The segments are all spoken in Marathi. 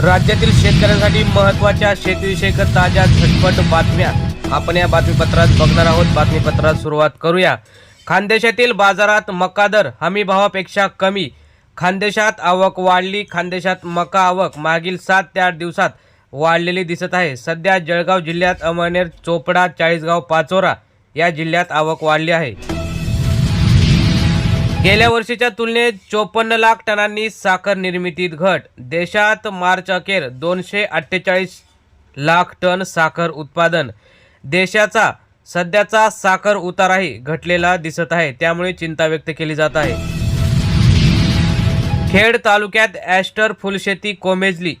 राज्यातील शेतकऱ्यांसाठी महत्त्वाच्या शेतीविषयक ताज्या झटपट बातम्या. आपण या बातमीपत्रात बघणार आहोत. बातमीपत्रात सुरुवात करूया. खानदेशातील बाजारात मका दर हमी भावापेक्षा कमी. खानदेशात आवक वाढली. खानदेशात मका आवक मागील सात ते आठ दिवसात वाढलेली दिसत आहे. सध्या जळगाव जिल्ह्यात अमळनेर चोपडा चाळीसगाव पाचोरा या जिल्ह्यात आवक वाढली आहे. गेल्या वर्षीच्या तुलनेत चोपन्न लाख टनांनी साखर निर्मितीत घट. देशात मार्च अखेर दोनशे अठ्ठेचाळीस लाख टन साखर उत्पादन. देशाचा सध्याचा साखर उताराही घटलेला दिसत आहे त्यामुळे चिंता व्यक्त केली जात आहे. खेड तालुक्यात ॲस्टर फुलशेती कोमेजली.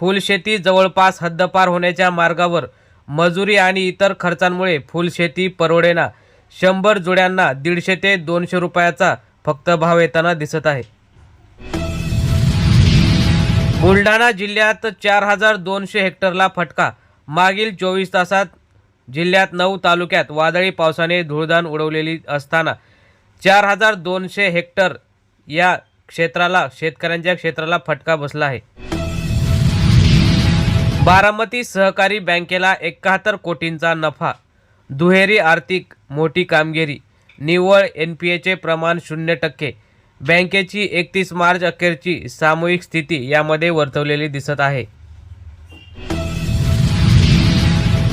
फुलशेती जवळपास हद्दपार होण्याच्या मार्गावर मजुरी आणि इतर खर्चांमुळे फुलशेती परवडेना. शंभर जोड्यांना दीडशे ते दोनशे रुपयाचा फक्त भाव येताना दिसत आहे. बुलढाणा जिल्ह्यात चार हजार दोनशे हेक्टरला फटका. मागील चोवीस तासात जिल्ह्यात नऊ तालुक्यात वादळी पावसाने धुळदाण उडवलेली असताना चार हजार दोनशे हेक्टर या क्षेत्राला शेतकऱ्यांच्या क्षेत्राला फटका बसला आहे. बारामती सहकारी बँकेला एकाहत्तर कोटींचा नफा. दुहेरी आर्थिक मोठी कामगिरी. निव्वळ एन पी एचे प्रमाण शून्य टक्के. बँकेची एकतीस मार्च अखेरची सामूहिक स्थिती यामध्ये वर्तवलेली दिसत आहे.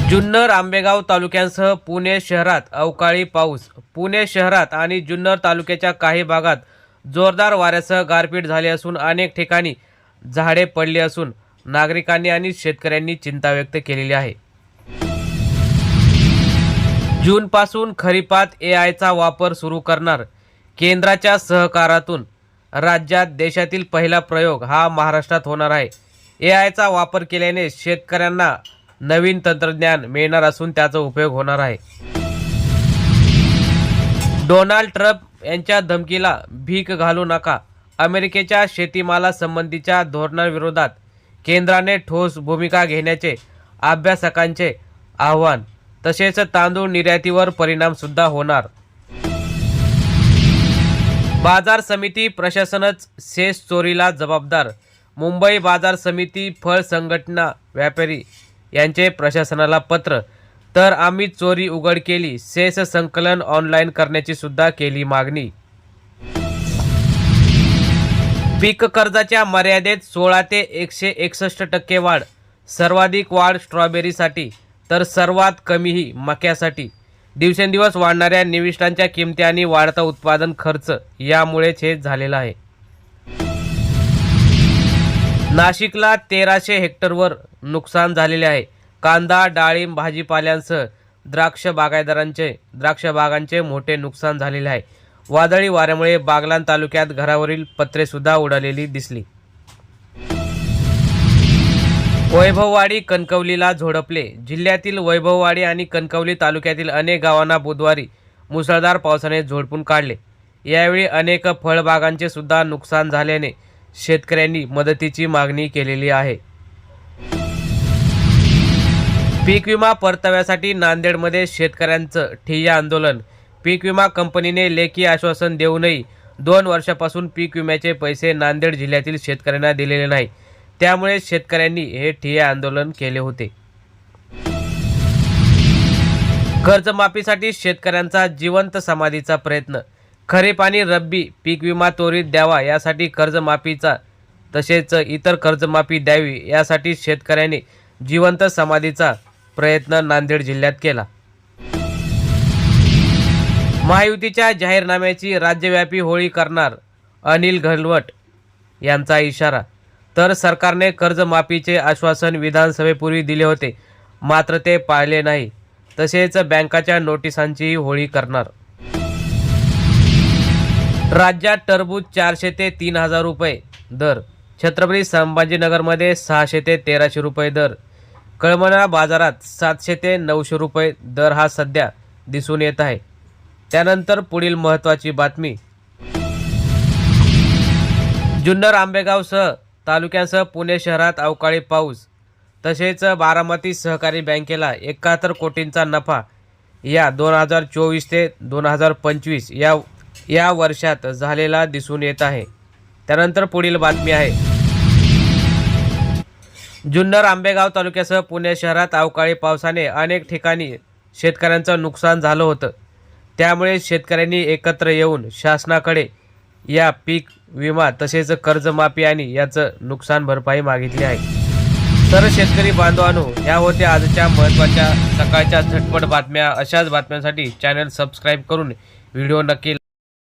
जुन्नर आंबेगाव तालुक्यांसह पुणे शहरात अवकाळी पाऊस. पुणे शहरात आणि जुन्नर तालुक्याच्या काही भागात जोरदार वाऱ्यासह गारपीट झाली असून अनेक ठिकाणी झाडे पडली असून नागरिकांनी आणि शेतकऱ्यांनी चिंता व्यक्त केलेली आहे. जूनपासून खरीपात ए आयचा वापर सुरू करणार केंद्राच्या सहकारातून राज्यात देशातील पहिला प्रयोग हा महाराष्ट्रात होणार आहे. ए आयचा वापर केल्याने शेतकऱ्यांना नवीन तंत्रज्ञान मिळणार असून त्याचा उपयोग होणार आहे. डोनाल्ड ट्रम्प यांच्या धमकीला भीक घालू नका. अमेरिकेच्या शेतीमालासंबंधीच्या धोरणाविरोधात केंद्राने ठोस भूमिका घेण्याचे अभ्यासकांचे आव्हान तसेच तांदूळ निर्यातीवर परिणाम सुद्धा होणार. बाजार समिती प्रशासनच सेस चोरीला जबाबदार. मुंबई बाजार समिती फळ संघटना व्यापारी यांचे प्रशासनाला पत्र. तर आम्ही चोरी उघड केली सेस संकलन ऑनलाईन करण्याची सुद्धा केली मागणी. पीक कर्जाच्या मर्यादेत सोळा ते एकशे एकसष्ट टक्के वाढ. सर्वाधिक वाढ स्ट्रॉबेरीसाठी. तर सर्वात कमी ही मक्यासाठी. दिवसेंदिवस वाढणाऱ्या निविष्ठांच्या किमती आणि वाढता उत्पादन खर्च यामुळेच हे झालेलं आहे. नाशिकला तेराशे हेक्टरवर नुकसान झालेले आहे. कांदा डाळिंब भाजीपाल्यांसह द्राक्ष बागायदारांचे द्राक्ष बागांचे मोठे नुकसान झालेले आहे. वादळी वाऱ्यामुळे बागलान तालुक्यात घरावरील पत्रेसुद्धा उडालेली दिसली. वैभववाडी कणकवलीला झोडपले. जिल्ह्यातील वैभववाडी आणि कणकवली तालुक्यातील अनेक गावांना बुधवारी मुसळधार पावसाने झोडपून काढले. यावेळी अनेक फळबागांचे सुद्धा नुकसान झाल्याने शेतकऱ्यांनी मदतीची मागणी केलेली आहे. पीक विमा परताव्यासाठी नांदेडमध्ये शेतकऱ्यांचं ठिय्या आंदोलन. पीक विमा कंपनीने लेखी आश्वासन देऊनही दोन वर्षापासून पीक विम्याचे पैसे नांदेड जिल्ह्यातील शेतकऱ्यांना दिलेले नाही. त्यामुळे शेतकऱ्यांनी हे ठिय्या आंदोलन केले होते. कर्जमाफीसाठी शेतकऱ्यांचा जिवंत समाधीचा प्रयत्न. खरीप आणि रब्बी पीक विमा त्वरित द्यावा यासाठी कर्जमाफीचा तसेच इतर कर्जमाफी द्यावी यासाठी शेतकऱ्यांनी जिवंत समाधीचा प्रयत्न नांदेड जिल्ह्यात केला. महायुतीच्या जाहीरनाम्याची राज्यव्यापी होळी करणार अनिल घनवट यांचा इशारा तर सरकारने कर्जमाफीचे आश्वासन विधानसभेपूर्वी दिले होते. मात्र ते पाळले नाही. तसेच बँकाच्या नोटिसांचीही होळी करणार. राज्यात टरबूज चारशे ते तीन हजार रुपये दर. छत्रपती संभाजीनगरमध्ये सहाशे ते तेराशे रुपये दर. कळमना बाजारात सातशे ते नऊशे रुपये दर हा सध्या दिसून येत आहे. त्यानंतर पुढील महत्त्वाची बातमी. जुन्नर आंबेगावसह तालुक्यांसह पुणे शहरात अवकाळी पाऊस तसेच बारामती सहकारी बँकेला एकाहत्तर कोटींचा नफा. या दोन हजार चोवीस ते दोन हजार पंचवीस या या वर्षात झालेला दिसून येत आहे. त्यानंतर पुढील बातमी आहे. जुन्नर आंबेगाव तालुक्यासह पुणे शहरात अवकाळी पावसाने अनेक ठिकाणी शेतकऱ्यांचं नुकसान झालं होतं. त्यामुळे शेतकऱ्यांनी एकत्र येऊन शासनाकडे या पीक विमा तसेच कर्जमाफी आणि याचं नुकसान भरपाई मागितली आहे. तर शेतकरी बांधवांनो ह्या होत्या आजच्या महत्त्वाच्या सकाळच्या झटपट बातम्या. अशाच बातम्यांसाठी चॅनल सबस्क्राईब करून व्हिडिओ नक्की